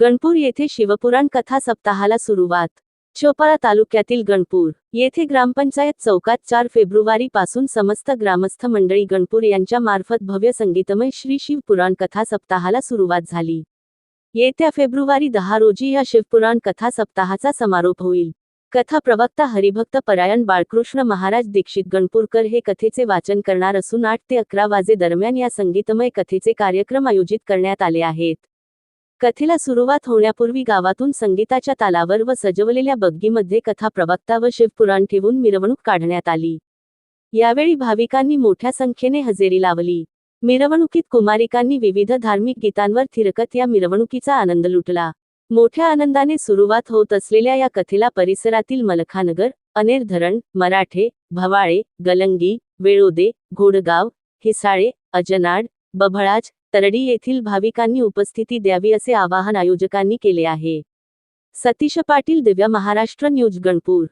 गणपूर येथे शिवपुराण कथा सप्ताहाला सुरुवात. चोपाळा तालुक्यातील गणपूर येथे ग्रामपंचायत चौकात चार फेब्रुवारी पासून समस्त ग्रामस्थ मंडळी गणपूर यांच्या मार्फत भव्य संगीतमय श्री शिवपुराण कथा सप्ताहाला सुरुवात झाली. येत्या फेब्रुवारी दहा रोजी या शिवपुराण कथा सप्ताहाचा समारोप होईल. कथा प्रवक्ता हरिभक्त परायण बाळकृष्ण महाराज दीक्षित गणपूरकर हे कथेचे वाचन करणार असून आठ ते अकरा वाजे दरम्यान या संगीतमय कथेचे कार्यक्रम आयोजित करण्यात आले आहेत. कथेला सुरुवात होण्यापूर्वी गावातून संगीताच्या तालावर व सजवलेल्या बग्गीमध्ये कथा प्रवक्ता व शिवपुराण ठेवून मिरवणूक काढण्यात आली. यावेळी भाविकांनी मोठ्या संख्येने हजेरी लावली. मिरवणुकीत कुमारिकांनी विविध धार्मिक गीतांवर थिरकत या मिरवणुकीचा आनंद लुटला. मोठ्या आनंदाने सुरुवात होत असलेल्या या कथेला परिसरातील मलखानगर अनेर धरण मराठे भवाळे गलंगी वेळोदे घोडगाव हिसाळे अजनाड बभळाज तरडी येथील भाविकांनी उपस्थिती द्यावी असे आवाहन आयोजकांनी केले आहे. सतीश पाटील दिव्य महाराष्ट्र न्यूज गणपूर.